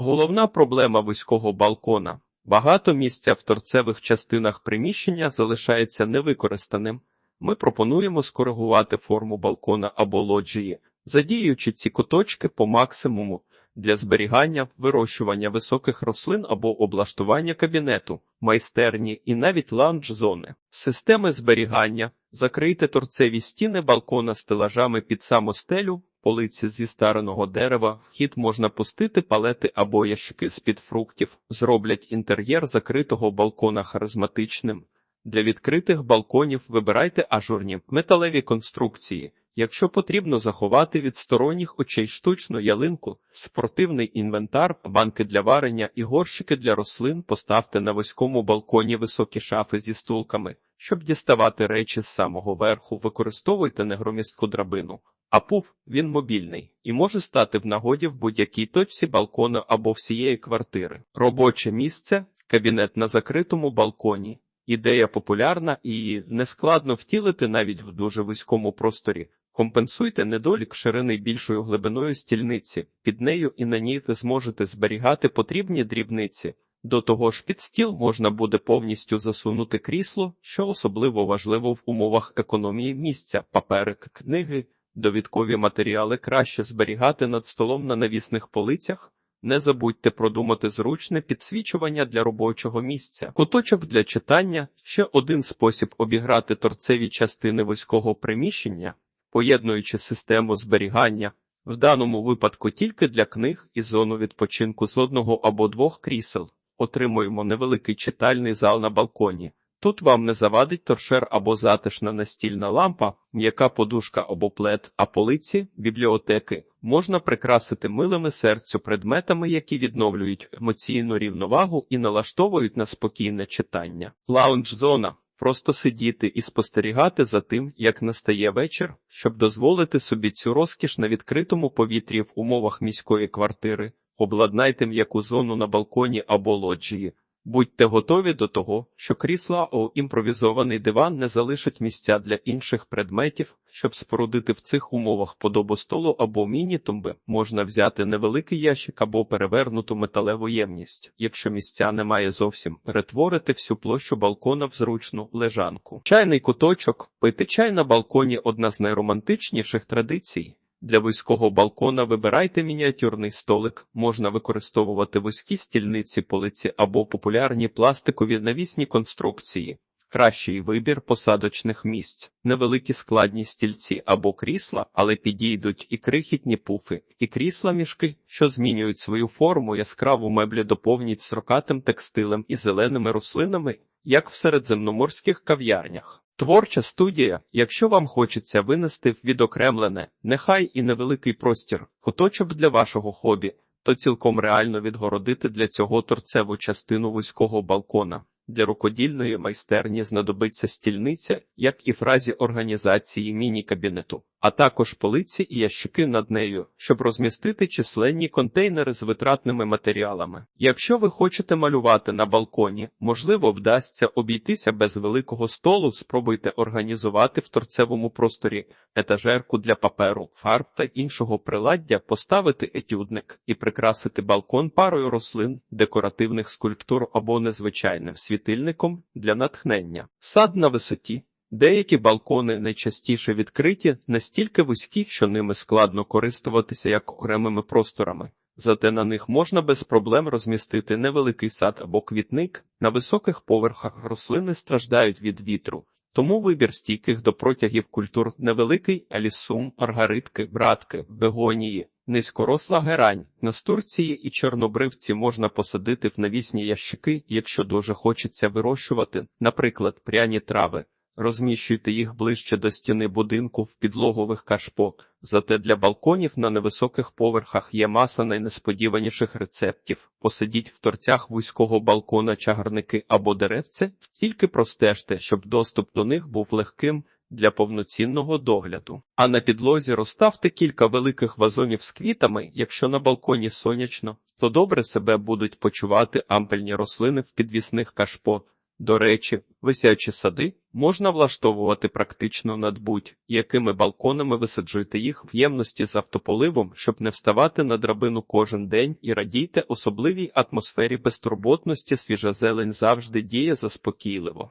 Головна проблема вузького балкона. Багато місця в торцевих частинах приміщення залишається невикористаним. Ми пропонуємо скоригувати форму балкона або лоджії, задіюючи ці куточки по максимуму для зберігання, вирощування високих рослин або облаштування кабінету, майстерні і навіть лаунж-зони. Системи зберігання. Закрийте торцеві стіни балкона стелажами під саму стелю, полиці зі стареного дерева, вхід можна пустити палети або ящики з-під фруктів, зроблять інтер'єр закритого балкона харизматичним. Для відкритих балконів вибирайте ажурні металеві конструкції. Якщо потрібно заховати від сторонніх очей штучну ялинку, спортивний інвентар, банки для варення і горщики для рослин поставте на вузькому балконі високі шафи зі стулками. Щоб діставати речі з самого верху, використовуйте негромістку драбину. А пуф він мобільний і може стати в нагоді в будь-якій точці балкону або всієї квартири. Робоче місце, кабінет на закритому балконі. Ідея популярна і нескладно втілити навіть в дуже вузькому просторі. Компенсуйте недолік ширини більшою глибиною стільниці. Під нею і на ній ви зможете зберігати потрібні дрібниці. До того ж, під стіл можна буде повністю засунути крісло, що особливо важливо в умовах економії місця, паперик, книги, довідкові матеріали краще зберігати над столом на навісних полицях. Не забудьте продумати зручне підсвічування для робочого місця. Куточок для читання ще один спосіб обіграти торцеві частини вузького приміщення, поєднуючи систему зберігання, в даному випадку тільки для книг і зону відпочинку з одного або двох крісел. Отримуємо невеликий читальний зал на балконі. Тут вам не завадить торшер або затишна настільна лампа, м'яка подушка або плед, а полиці, бібліотеки можна прикрасити милими серцю предметами, які відновлюють емоційну рівновагу і налаштовують на спокійне читання. Лаунж-зона. Просто сидіти і спостерігати за тим, як настає вечір, щоб дозволити собі цю розкіш на відкритому повітрі в умовах міської квартири. Обладнайте м'яку зону на балконі або лоджії. Будьте готові до того, що крісла о імпровізований диван не залишать місця для інших предметів, щоб спорудити в цих умовах подобу столу або міні-тумби, можна взяти невеликий ящик або перевернуту металеву ємність. Якщо місця немає зовсім, перетворити всю площу балкона в зручну лежанку. Чайний куточок, пити чай на балконі одна з найромантичніших традицій. Для вузького балкона вибирайте мініатюрний столик, можна використовувати вузькі стільниці полиці або популярні пластикові навісні конструкції. Кращий вибір посадочних місць, невеликі складні стільці або крісла, але підійдуть і крихітні пуфи, і крісла мішки, що змінюють свою форму, яскраву меблі доповніть срокатим текстилем і зеленими рослинами, як в середземноморських кав'ярнях. Творча студія, якщо вам хочеться винести в відокремлене, нехай і невеликий простір, куточок для вашого хобі, то цілком реально відгородити для цього торцеву частину вузького балкона. Для рукодільної майстерні знадобиться стільниця, як і в разі організації міні-кабінету, а також полиці і ящики над нею, щоб розмістити численні контейнери з витратними матеріалами. Якщо ви хочете малювати на балконі, можливо, вдасться обійтися без великого столу, спробуйте організувати в торцевому просторі етажерку для паперу, фарб та іншого приладдя, поставити етюдник і прикрасити балкон парою рослин, декоративних скульптур або незвичайним світильником для натхнення. Сад на висоті. Деякі балкони найчастіше відкриті, настільки вузькі, що ними складно користуватися як окремими просторами. Зате на них можна без проблем розмістити невеликий сад або квітник. На високих поверхах рослини страждають від вітру, тому вибір стійких до протягів культур невеликий алісум, аргаритки, братки, бегонії, низькоросла герань. Настурції і чорнобривці можна посадити в навісні ящики, якщо дуже хочеться вирощувати, наприклад, пряні трави. Розміщуйте їх ближче до стіни будинку в підлогових кашпо. Зате для балконів на невисоких поверхах є маса найнесподіваніших рецептів. Посидіть в торцях вузького балкона чагарники або деревце, тільки простежте, щоб доступ до них був легким для повноцінного догляду. А на підлозі розставте кілька великих вазонів з квітами, якщо на балконі сонячно, то добре себе будуть почувати ампельні рослини в підвісних кашпо. До речі, висячі сади Можна влаштовувати практично над будь-якими балконами, висаджуйте їх в ємності з автополивом, щоб не вставати на драбину кожен день і радійте особливій атмосфері безтурботності. Свіжа зелень завжди діє заспокійливо.